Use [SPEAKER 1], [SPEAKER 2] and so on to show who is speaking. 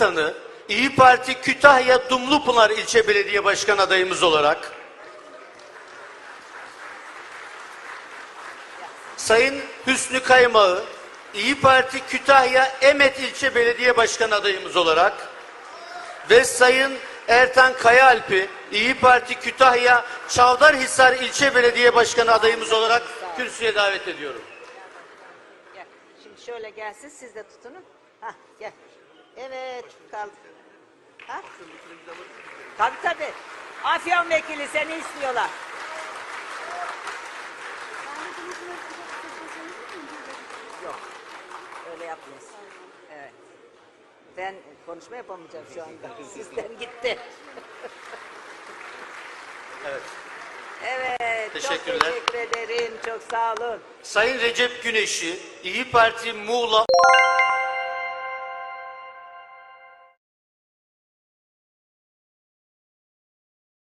[SPEAKER 1] Atan'ı İyi Parti Kütahya Dumlupınar İlçe Belediye Başkan adayımız olarak Sayın Hüsnü Kaymağı İyi Parti Kütahya Emet İlçe Belediye Başkan adayımız olarak ve Sayın Ertan Kayaalp'i İyi Parti Kütahya Çavdarhisar İlçe Belediye Başkanı adayımız olarak kürsüye davet ediyorum.
[SPEAKER 2] Gel. Şimdi şöyle gelsin siz de tutunun. Hah gel. Evet kaldı. Ha? Tabii tabii. Afyon vekili seni istiyorlar. Yok. Öyle yapmıyoruz. Evet. Ben konuşma yapamayacağım şu anda. Sistem gitti.
[SPEAKER 1] Evet.
[SPEAKER 2] Evet.
[SPEAKER 1] Teşekkürler.
[SPEAKER 2] Çok teşekkür ederim. Çok sağ olun.
[SPEAKER 1] Sayın Recep Güneş'i İyi Parti Muğla